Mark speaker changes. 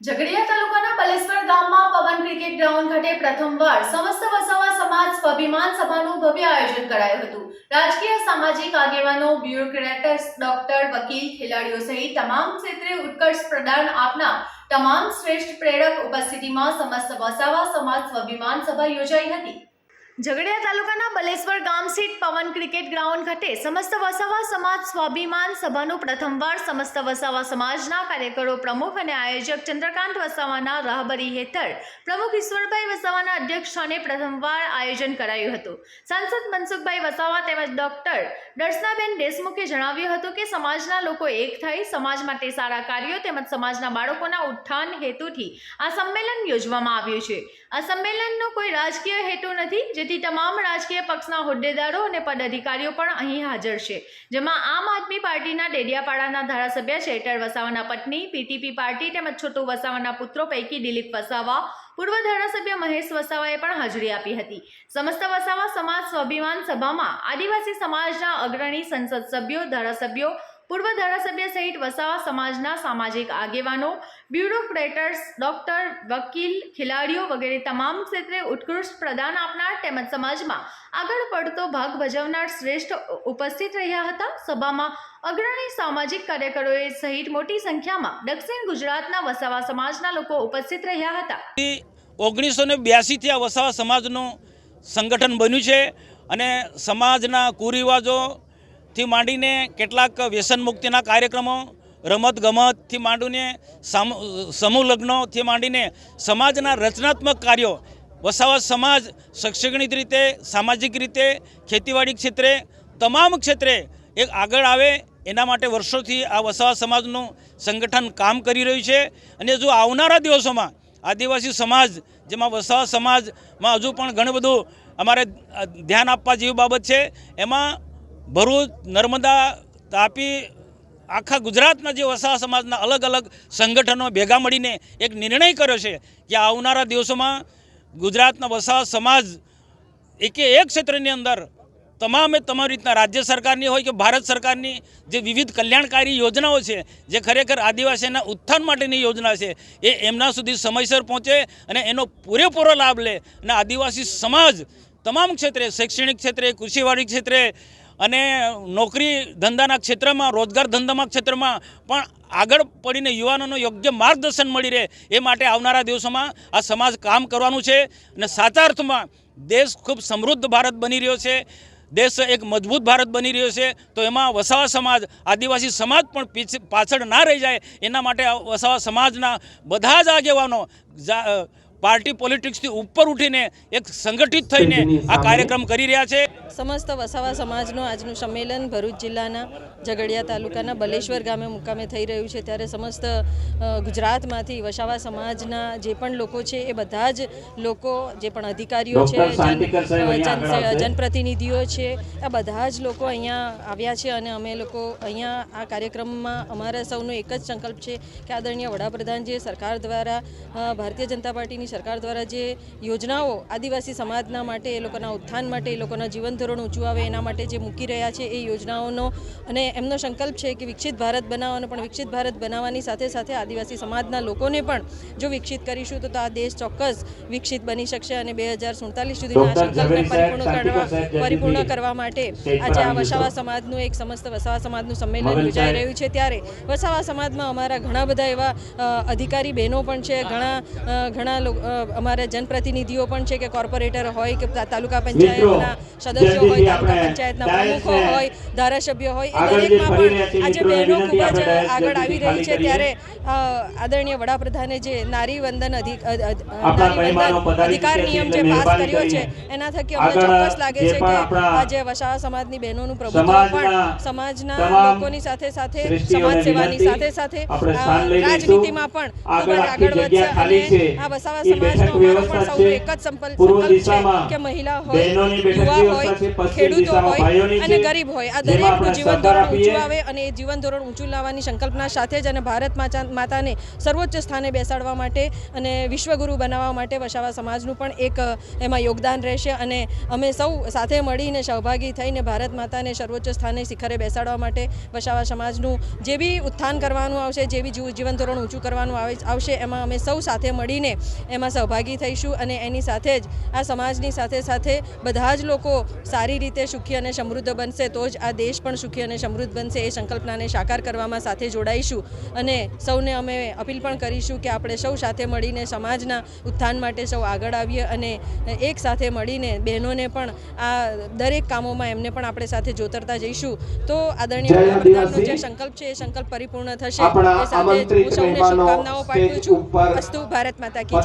Speaker 1: ઝઘડિયા તાલુકાના બલેશ્વર ગામમાં પવન ક્રિકેટ ગ્રાઉન્ડ ખાતે પ્રથમવાર સમસ્ત વસાવા સમાજ સ્વાભિમાન સભાનું ભવ્ય આયોજન કરાયું હતું. રાજકીય, સામાજિક આગેવાનો બ્યુરોક્રેટર્સ ડોક્ટર, વકીલ, ખેલાડીઓ સહિત તમામ ક્ષેત્રે ઉત્કર્ષ પ્રદાન આપનાર તમામ શ્રેષ્ઠ પ્રેરક ઉપસ્થિતિમાં સમસ્ત વસાવા સમાજ સ્વાભિમાન સભા યોજાઈ હતી. ઝઘડિયા તાલુકાના બલેશ્વર ગામ સ્થિત પવન ક્રિકેટ ગ્રાઉન્ડ ખાતે સમસ્ત વસાવા સમાજ સ્વાભિમાન સભાનું પ્રથમવાર સમસ્ત વસાવા સમાજના કાર્યકરો પ્રમુખ અને આયોજક ચંદ્રકાંત વસાવાના રાહબરી હેઠળ પ્રમુખ ઈશ્વરભાઈ વસાવાના અધ્યક્ષસ્થાને પ્રથમવાર આયોજન કરાયું હતું. સાંસદ મનસુખભાઈ વસાવા તેમજ ડોક્ટર દર્શનાબેન દેશમુખે જણાવ્યું હતું કે સમાજના લોકો એક થઈ, સમાજ માટે સારા કાર્યો તેમજ સમાજના બાળકોના ઉત્થાન હેતુથી આ સંમેલન યોજવામાં આવ્યું છે. આ સંમેલનનો કોઈ રાજકીય હેતુ નથી જેથી તમામ રાજકીય પક્ષના હોદ્દેદારો અને પદાધિકારીઓ પણ અહીં હાજર છે, જેમાં આમ આદમી પાર્ટીના ડેડિયાપાડાના ધારાસભ્ય શેટર વસાવાના પત્ની, પીટીપી પાર્ટી તેમજ છોટુ વસાવાના પુત્રો પૈકી દિલીપ વસાવા, પૂર્વ ધારાસભ્ય મહેશ વસાવાએ પણ હાજરી આપી હતી. સમસ્ત વસાવા સમાજ સ્વાભિમાન સભામાં આદિવાસી સમાજના અગ્રણી સંસદ સભ્યો, ધારાસભ્યો પૂર્વ ધારાસભ્ય સહિત વસાવા સમાજના સામાજિક આગેવાનો બ્યુરોક્રેટર્સ ડોક્ટર, વકીલ, ખેલાડીઓ વગેરે તમામ ક્ષેત્રે ઉત્કૃષ્ટ પ્રદાન આપનાર તેમજ સમાજમાં આગળ પડતો ભાગ ભજવનાર શ્રેષ્ઠ ઉપસ્થિત રહ્યા હતા. સભામાં અગ્રણી સામાજિક કાર્યકરોએ સહિત મોટી સંખ્યામાં દક્ષિણ ગુજરાતના વસાવા સમાજના લોકો ઉપસ્થિત રહ્યા હતા.
Speaker 2: ઓગણીસો ને બ્યાસીથી આ વસાવા સમાજનું સંગઠન બન્યું છે અને સમાજના કુરિવાજોથી માંડીને કેટલાક વ્યસન મુક્તિના કાર્યક્રમો, રમત ગમતથી માંડીને સામ, સમૂહ લગ્નોથી માંડીને સમાજના રચનાત્મક કાર્યો, વસાવા સમાજ, શૈક્ષણિક રીતે, સામાજિક રીતે, ખેતીવાડી ક્ષેત્રે, તમામ ક્ષેત્રે એક આગળ આવે એના માટે વર્ષોથી આ વસાવા સમાજનું સંગઠન કામ કરી રહ્યું છે. અને જો આવનારા દિવસોમાં આદિવાસી સમાજ, જેમાં વસાવા સમાજમાં હજુ પણ ઘણું બધું અમારે ધ્યાન આપવા જેવી બાબત છે, એમાં ભરૂચ, નર્મદા તાપી, આખા ગુજરાતના જે વસાવા સમાજના અલગ અલગ સંગઠનો ભેગા મળીને એક નિર્ણય કર્યો છે કે આવનારા દિવસોમાં ગુજરાતના વસાવા સમાજ એકે એક ક્ષેત્રની અંદર તમામે તમામ રીતના રાજ્ય સરકારની હોય કે ભારત સરકારની જે વિવિધ કલ્યાણકારી યોજનાઓ છે, જે ખરેખર આદિવાસીના ઉત્થાન માટેની યોજના છે, એ એમના સુધી સમયસર પહોંચે અને એનો પૂરેપૂરો લાભ લે. અને આદિવાસી સમાજ તમામ ક્ષેત્રે, શૈક્ષણિક ક્ષેત્રે, કૃષિવાડી ક્ષેત્રે અને નોકરી ધંધાના ક્ષેત્રમાં રોજગાર ધંધામાં ક્ષેત્રમાં પણ આગળ પડીને યુવાનોનો યોગ્ય માર્ગદર્શન મળી રહે એ માટે આવનારા દિવસોમાં આ સમાજ કામ કરવાનું છે અને સાચા અર્થમાં દેશ ખૂબ સમૃદ્ધ ભારત બની રહ્યો છે દેશ એક મજબૂત ભારત બની રહ્યો છે તો એમાં વસાવા સમાજ આદિવાસી સમાજ પણ પીછ- પાછળ ના રહી જાય એના માટે વસાવા સમાજના બધા જ આગેવાનો પાર્ટી પોલિટિક્સથી ઉપર ઉઠીને એક સંગઠિત થઈને આ કાર્યક્રમ કરી રહ્યા છે.
Speaker 3: સમસ્ત વસાવા સમાજનું આજનું સંમેલન ભરૂચ જિલ્લાના ઝઘડિયા તાલુકાના બલેશ્વર ગામે મુકામે થઈ રહ્યું છે ત્યારે સમસ્ત ગુજરાતમાંથી વસાવા સમાજના જે પણ લોકો છે એ બધા જ લોકો જે પણ અધિકારીઓ છે. જનપ્રતિનિધિઓ છે આ બધા જ લોકો અહીંયા આવ્યા છે અને અમે લોકો અહીંયા આ કાર્યક્રમમાં અમારા સૌનો એક જ સંકલ્પ છે કે આદરણીય વડાપ્રધાન જે સરકાર દ્વારા ભારતીય જનતા પાર્ટીની સરકાર દ્વારા જે યોજનાઓ આદિવાસી સમાજના માટે એ લોકોના ઉત્થાન માટે એ લોકોના જીવન ધોરણ ઊંચું આવે એના માટે જે મૂકી રહ્યા છે એ યોજનાઓનો અને એમનો સંકલ્પ છે કે વિકસિત ભારત બનાવવાનો પણ વિકસિત ભારત બનાવવાની સાથે સાથે આદિવાસી સમાજના લોકોને પણ જો વિકસિત કરીશું તો આ દેશ ચોક્કસ વિકસિત બની શકશે અને બે હજાર સુડતાલીસ સુધીના આ સંકલ્પને પરિપૂર્ણ કરવા પરિપૂર્ણ કરવા માટે આજે આ વસાવા સમાજનું એક સમસ્ત વસાવા સમાજનું સંમેલન યોજાઈ રહ્યું છે ત્યારે વસાવા સમાજમાં અમારા ઘણા બધા એવા અધિકારી બહેનો પણ છે ઘણા ઘણા અમારા જનપ્રતિનિધિઓ પણ છે કે કોર્પોરેટર હોય કે તાલુકા પંચાયતના સદસ્યો હોય તાલુકા પંચાયતના પ્રમુખો હોય ધારાસભ્ય હોય એ દરેકમાં
Speaker 4: ફરી રહ્યા છે
Speaker 3: પણ આજે બહેનો ખૂબ જ આગળ આવી રહી છે ત્યારે આદરણીય વડાપ્રધાને જે નારી વંદન અધિકાર નિયમ જે પાસ કર્યો છે એના થકી અમને ચોક્કસ લાગે છે કે આજે વસાવા સમાજની બહેનોનું પ્રભુત્વ પણ સમાજના લોકોની સાથે સાથે સમાજ સેવાની સાથે સાથે. રાજનીતિમાં પણ ખૂબ
Speaker 4: આગળ
Speaker 3: જ આગળ વધશે અને આ વસાવા સમાજનો અમારો પણ સૌનો એક જ સંકલ્પ છે કે મહિલા હોય યુવા હોય ખેડૂતો હોય અને ગરીબ હોય. આ દરેકનું જીવન ધોરણ ઊંચું આવે અને એ જીવન ધોરણ ઊંચું લાવવાની સંકલ્પના સાથે જ અને ભારત માતા- માતાને સર્વોચ્ચ સ્થાને બેસાડવા માટે અને વિશ્વગુરુ બનાવવા માટે વસાવા સમાજનું પણ એક એમાં યોગદાન રહેશે અને અમે સૌ સાથે મળીને સહભાગી થઈને ભારત માતાને સર્વોચ્ચ સ્થાને શિખરે બેસાડવા માટે વસાવા સમાજનું જે બી ઉત્થાન કરવાનું આવશે જે બી જીવન ધોરણ ઊંચું કરવાનું આવે આવશે એમાં અમે સૌ સાથે મળીને એમાં સહભાગી થઈશું અને એની સાથે જ આ સમાજની સાથે સાથે બધા જ લોકો સારી રીતે સુખી અને સમૃદ્ધ બનશે તો જ આ દેશ પણ સુખી અને સમૃદ્ધ બનશે એ સંકલ્પનાને સાકાર કરવામાં સાથે જોડાઈશું. અને સૌને અમે અપીલ પણ કરીશું કે આપણે સૌ સાથે મળીને સમાજના ઉત્થાન માટે સૌ આગળ આવીએ અને એક સાથે મળીને બહેનોને પણ આ દરેક કામોમાં એમને પણ આપણે સાથે જોતરતા જઈશું. તો આદરણીય વડાપ્રધાનનો જે સંકલ્પ છે એ સંકલ્પ પરિપૂર્ણ થશે. એ સાથે હું સૌને શુભકામનાઓ પાઠવું છું. અસ્તુ ભારત માતા કી